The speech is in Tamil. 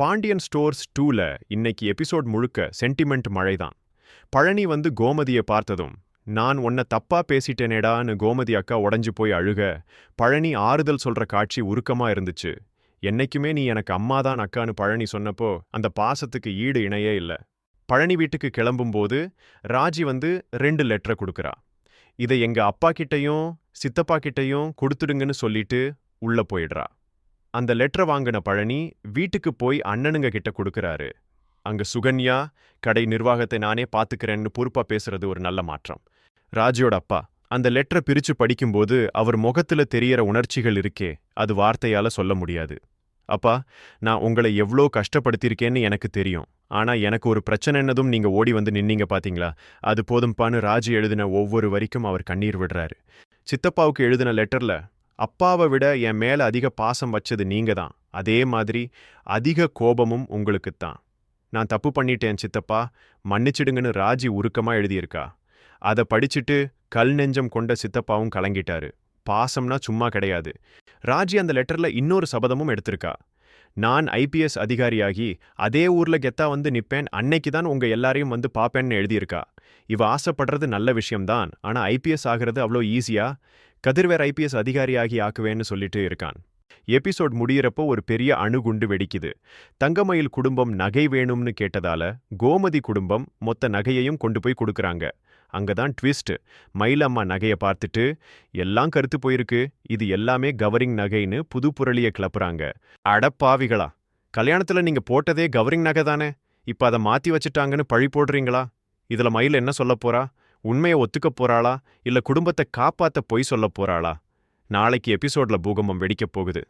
பாண்டியன் ஸ்டோர்ஸ் டூல இன்னைக்கு எபிசோட் முழுக்க சென்டிமெண்ட் மழைதான். பழனி வந்து கோமதியை பார்த்ததும் நான் உன்னை தப்பா பேசிட்டேனேடான்னு கோமதி அக்கா உடைஞ்சு போய் அழுக பழனி ஆறுதல் சொல்ற காட்சி உருக்கமா இருந்துச்சு. என்னைக்குமே நீ எனக்கு அம்மாதான் அக்கான்னு பழனி சொன்னப்போ அந்த பாசத்துக்கு ஈடு இணையே இல்ல. பழனி வீட்டுக்கு கிளம்பும்போது ராஜி வந்து ரெண்டு லெட்டரை கொடுக்குறா. இதை எங்க அப்பா கிட்டயும் சித்தப்பா கிட்டயும் கொடுத்துடுங்கன்னு சொல்லிட்டு உள்ள போயிடுறா. அந்த லெட்டரை வாங்கின பழனி வீட்டுக்கு போய் அண்ணனுங்க கிட்ட கொடுக்கறாரு. அங்க சுகன்யா கடை நிர்வாகத்தை நானே பாத்துக்கிறேன்னு பொறுப்பா பேசுறது ஒரு நல்ல மாற்றம். ராஜியோட அப்பா அந்த லெட்டரை பிரிச்சு படிக்கும்போது அவர் முகத்துல தெரியற உணர்ச்சிகள் இருக்கே அது வார்த்தையால சொல்ல முடியாது. அப்பா நான் உங்களை எவ்வளோ கஷ்டப்படுத்தியிருக்கேன்னு எனக்கு தெரியும். ஆனா எனக்கு ஒரு பிரச்சனைன்னதும் நீங்க ஓடி வந்து நின்னீங்க பாத்தீங்களா? அது போதும்பான்னு ராஜி எழுதின ஒவ்வொரு வரிக்கும் அவர் கண்ணீர் விடுறாரு. சித்தப்பாவுக்கு எழுதின லெட்டர்ல அப்பாவை விட என் மேல அதிக பாசம் வச்சது நீங்க தான் அதே மாதிரி அதிக கோபமும் உங்களுக்குத்தான். நான் தப்பு பண்ணிட்டேன் சித்தப்பா. மன்னிச்சிடுங்கன்னு ராஜி உருக்கமா எழுதியிருக்கா. அதை படிச்சுட்டு கல் நெஞ்சம் கொண்ட சித்தப்பாவும் கலங்கிட்டாரு. பாசம்னா சும்மா கிடையாது. ராஜி அந்த லெட்டர்ல இன்னொரு சபதமும் எடுத்திருக்கா. நான் ஐபிஎஸ் அதிகாரியாகி அதே ஊர்ல கெத்தா வந்து நிப்பேன். அன்னைக்கு தான் உங்க எல்லாரையும் வந்து பாப்பேன்னு எழுதியிருக்கா. இவ ஆசைப்படுறது நல்ல விஷயம்தான். ஆனா ஐபிஎஸ் ஆகிறது அவ்வளோ ஈஸியா? கதிர்வேர் ஐபிஎஸ் அதிகாரியாகி ஆக்குவேன்னு சொல்லிட்டு இருக்கான். எபிசோட் முடியிறப்போ ஒரு பெரிய அணுகுண்டு வெடிக்குது. தங்கமயில் குடும்பம் நகை வேணும்னு கேட்டதால கோமதி குடும்பம் மொத்த நகையையும் கொண்டு போய் கொடுக்குறாங்க. அங்கதான் ட்விஸ்ட் மயிலம்மா நகைய பார்த்துட்டு எல்லாம் கருத்து போயிருக்கு. இது எல்லாமே கவரிங் நகைன்னு புது புரளிய கிளப்புறாங்க. அடப்பாவிகளா கல்யாணத்துல நீங்க போட்டதே கவரிங் நகை தானே? இப்ப அதை மாத்தி வச்சுட்டாங்கன்னு பழி போடுறீங்களா? இதுல மயில் என்ன சொல்ல போறா? உண்மையை ஒத்துக்க போறாளா? இல்ல குடும்பத்தை காப்பாத்த பொய் சொல்ல போறாளா? நாளைக்கு எபிசோட்ல பூகம்பம் வெடிக்கப் போகுது.